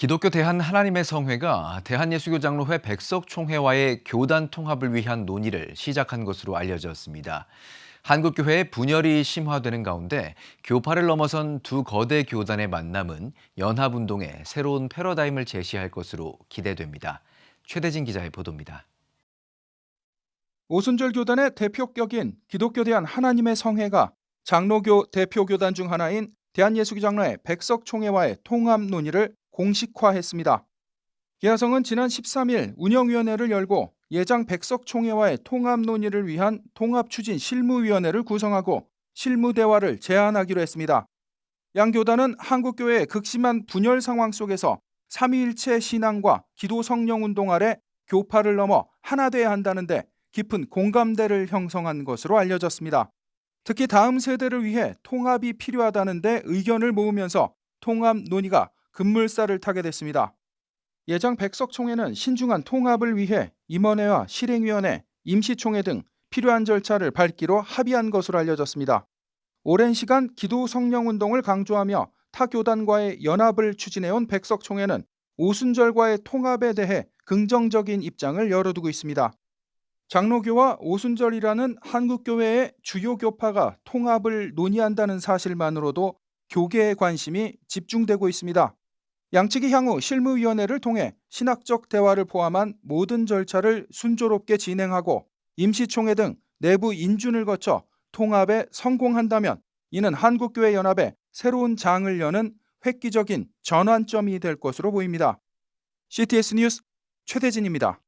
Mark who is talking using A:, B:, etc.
A: 기독교 대한 하나님의 성회가 대한예수교장로회 백석총회와의 교단 통합을 위한 논의를 시작한 것으로 알려졌습니다. 한국교회의 분열이 심화되는 가운데 교파를 넘어선 두 거대 교단의 만남은 연합운동의 새로운 패러다임을 제시할 것으로 기대됩니다. 최대진 기자의 보도입니다.
B: 오순절 교단의 대표격인 기독교 대한 하나님의 성회가 장로교 대표 교단 중 하나인 대한예수교장로회 백석총회와의 통합 논의를 공식화했습니다. 기아성은 지난 13일 운영위원회를 열고 예장 백석 총회와의 통합 논의를 위한 통합 추진 실무위원회를 구성하고 실무 대화를 제안하기로 했습니다. 양 교단은 한국교회의 극심한 분열 상황 속에서 삼위일체 신앙과 기도 성령 운동 아래 교파를 넘어 하나 돼야 한다는데 깊은 공감대를 형성한 것으로 알려졌습니다. 특히 다음 세대를 위해 통합이 필요하다는데 의견을 모으면서 통합 논의가 급물살을 타게 됐습니다. 예장 백석총회는 신중한 통합을 위해 임원회와 실행위원회, 임시총회 등 필요한 절차를 밟기로 합의한 것으로 알려졌습니다. 오랜 시간 기도 성령 운동을 강조하며 타 교단과의 연합을 추진해온 백석총회는 오순절과의 통합에 대해 긍정적인 입장을 열어두고 있습니다. 장로교와 오순절이라는 한국교회의 주요 교파가 통합을 논의한다는 사실만으로도 교계의 관심이 집중되고 있습니다. 양측이 향후 실무위원회를 통해 신학적 대화를 포함한 모든 절차를 순조롭게 진행하고 임시총회 등 내부 인준을 거쳐 통합에 성공한다면 이는 한국교회 연합의 새로운 장을 여는 획기적인 전환점이 될 것으로 보입니다. CTS 뉴스 최대진입니다.